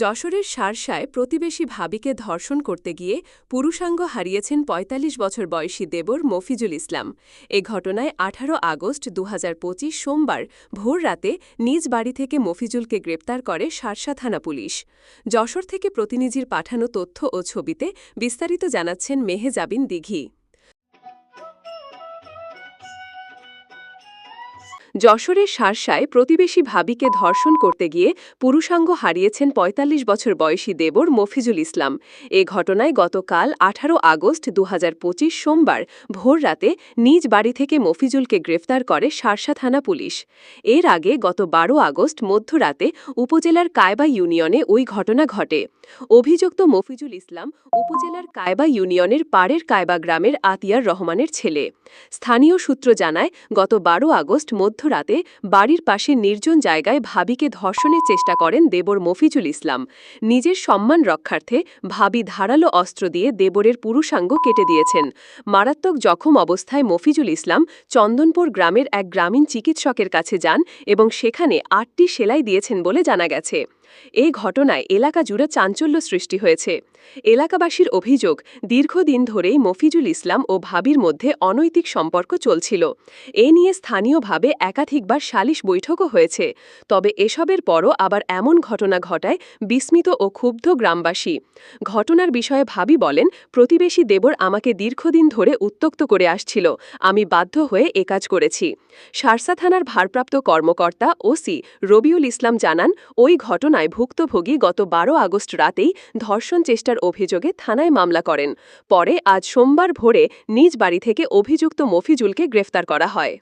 যশোরের সারসায় প্রতিবেশী ভাবিকে ধর্ষণ করতে গিয়ে পুরুষাঙ্গ হারিয়েছেন ৪৫ বছর বয়সী দেবর মফিজুল ইসলাম। এ ঘটনায় ১৮ আগস্ট দু হাজার পঁচিশ সোমবার ভোর রাতে নিজ বাড়ি থেকে মফিজুলকে গ্রেপ্তার করে সারসা থানা পুলিশ। যশোর থেকে প্রতিনিধির পাঠানো তথ্য ও ছবিতে বিস্তারিত জানাচ্ছেন মেহেজাবিন দিঘি। যশোরের সারসায় প্রতিবেশী ভাবিকে ধর্ষণ করতে গিয়ে পুরুষাঙ্গ হারিয়েছেন ৪৫ বছর বয়সী দেবর মফিজুল ইসলাম। এ ঘটনায় গতকাল ১৮ আগস্ট দুহাজার পঁচিশ সোমবার ভোর রাতে নিজ বাড়ি থেকে মফিজুলকে গ্রেফতার করে সারসা থানা পুলিশ। এর আগে গত ১২ আগস্ট মধ্যরাতে উপজেলার কায়বা ইউনিয়নে ওই ঘটনা ঘটে। অভিযুক্ত মফিজুল ইসলাম উপজেলার কায়বা ইউনিয়নের পাড়ের কায়বা গ্রামের আতিয়ার রহমানের ছেলে। স্থানীয় সূত্র জানায়, গত ১২ আগস্ট মধ্যরাতে বাড়ির পাশে নির্জন জায়গায় ভাবিকে ধর্ষণের চেষ্টা করেন দেবর মফিজুল ইসলাম। নিজের সম্মান রক্ষার্থে ভাবি ধারালো অস্ত্র দিয়ে দেবরের পুরুষাঙ্গ কেটে দিয়েছেন। মারাত্মক জখম অবস্থায় মফিজুল ইসলাম চন্দনপুর গ্রামের এক গ্রামীণ চিকিৎসকের কাছে যান এবং সেখানে আটটি সেলাই দিয়েছেন বলে জানা গেছে। এই ঘটনায় এলাকা জুড়ে চাঞ্চল্য সৃষ্টি হয়েছে। এলাকাবাসীর অভিযোগ, দীর্ঘদিন ধরেই মফিজুল ইসলাম ও ভাবির মধ্যে অনৈতিক সম্পর্ক চলছিল। এ নিয়ে স্থানীয়ভাবে একাধিকবার সালিশ বৈঠকও হয়েছে। তবে এসবের পরও আবার এমন ঘটনা ঘটায় বিস্মিত ও ক্ষুব্ধ গ্রামবাসী। ঘটনার বিষয়ে ভাবি বলেন, প্রতিবেশী দেবর আমাকে দীর্ঘদিন ধরে উত্তক্ত করে আসছিল। আমি বাধ্য হয়ে এ কাজ করেছি। সারসা থানার ভারপ্রাপ্ত কর্মকর্তা ওসি রবিউল ইসলাম জানান, ওই ঘটনায় ভুক্তভোগী গত বারো আগস্ট রাতেই ধর্ষণ চেষ্টার অভিযোগে থানায় মামলা করেন। পরে আজ সোমবার ভোরে নিজ বাড়ি থেকে অভিযুক্ত মফিজুলকে গ্রেফতার করা হয়।